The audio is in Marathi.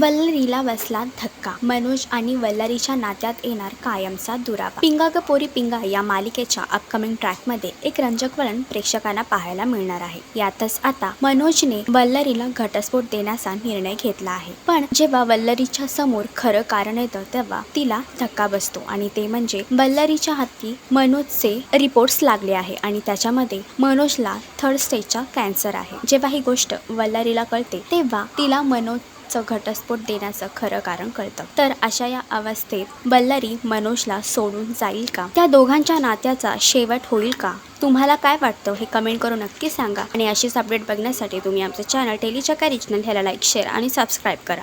वल्लरीला बसला धक्का. मनोज आणि वल्लरीच्या नात्यात येणार कायमचा दुरावा. पिंगा ग पोरी पिंगा या मालिकेच्या अपकमिंग ट्रॅकमध्ये एक रंजक वळण प्रेक्षकांना पाहायला मिळणार आहे. यातच आता मनोजने वल्लरीला घटस्फोट देण्याचा निर्णय घेतला आहे. पण जेव्हा वल्लरीच्या समोर खरं कारण येतं तेव्हा तिला धक्का बसतो आणि ते म्हणजे वल्लरीच्या हाती मनोजचे रिपोर्ट्स लागले आहे आणि त्याच्यामध्ये मनोजला थर्ड स्टेजचा कॅन्सर आहे. जेव्हा ही गोष्ट वल्लरीला कळते तेव्हा तिला मनोज चं घटस्फोट देण्याचं खरं कारण कळतं. तर अशा या अवस्थेत बल्लारी मनोजला सोडून जाईल का? त्या दोघांच्या नात्याचा शेवट होईल का? तुम्हाला काय वाटतं? हे कमेंट करून नक्की सांगा. आणि अशीच अपडेट बघण्यासाठी तुम्ही आमचं चॅनल टेलीचका रिजनल ह्याला लाईक शेअर आणि सबस्क्राईब करा.